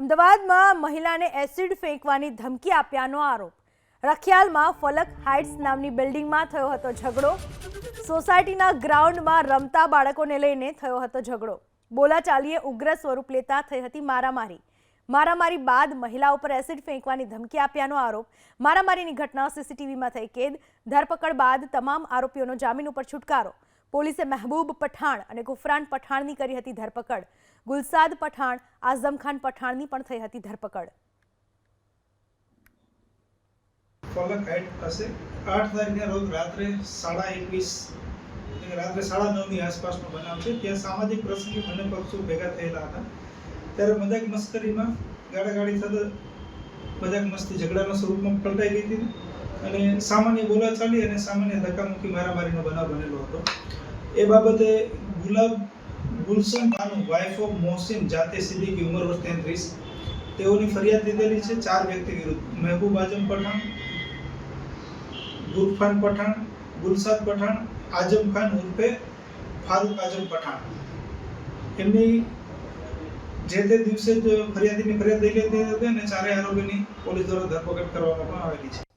અમદાવાદમાં મહિલાને એસિડ ફેંકવાની ધમકી આપ્યાનો આરોપ. રખિયાલમાં ફલક હાઇટ્સ નામની બિલ્ડિંગમાં થયો હતો ઝઘડો. સોસાયટીના ગ્રાઉન્ડમાં રમતા બાળકોને લઈને થયો હતો ઝઘડો. બોલાચાલીએ ઉગ્ર સ્વરૂપ લેતા થઈ હતી મારામારી. મારામારી બાદ મહિલા ઉપર એસિડ ફેંકવાની ધમકી આપ્યાનો આરોપ. મારામારીની ઘટના સીસીટીવીમાં થઈ. કેદ, ધરપકડ બાદ તમામ આરોપીઓનો જામીન ઉપર છુટકારો. પોલીસે મહેબૂબ પઠાણ અને ગુફરાન પઠાણની કરી હતી ધરપકડ. ગુલસાદ પઠાણ, આઝમ પઠાણની પણ થઈ હતી ધરપકડ. ફલક હાઇટ પાસે આઠ તારીખના રોજ રાત્રે સાડા એકવીસ રાત્રે સાડા નવની આસપાસનો બનાવ છે. ત્યાં સામાજિક પ્રસંગે બંને પક્ષો ભેગા થયેલા હતા. ત્યારે મજાક મસ્કરીમાં ગાડાગાડી થતા મજાક મસ્તી ઝઘડાના સ્વરૂપમાં પલટાઈ ગઈ હતી અને સામાન્ય બોલાચાલી અને સામાન્ય ધક્કામુક્કી મારામારીનો બનાવ બનેલો હતો. એ બાબતે ગુલાબ ગુલશન બાનુ વાઇફ ઓફ મોહસિન જાતે સિદ્દીકી ઉંમર વર્ષ તેત્રીસ. તેઓની ફરિયાદ લીધેલી છે ચાર વ્યક્તિ વિરુદ્ધ. મહેબૂબ આઝમ પઠાણ, ગુરફાન પઠાણ, ગુલસાદ પઠાણ, આઝમ ખાન ઉર્ફે ફારૂક આઝમ પઠાણ. એમની જે તે દિવસે જ ફરિયાદીની ફરિયાદ લઈ લીધી હતી અને ચારેય આરોપીની પોલીસ દ્વારા ધરપકડ કરવામાં આવેલી છે.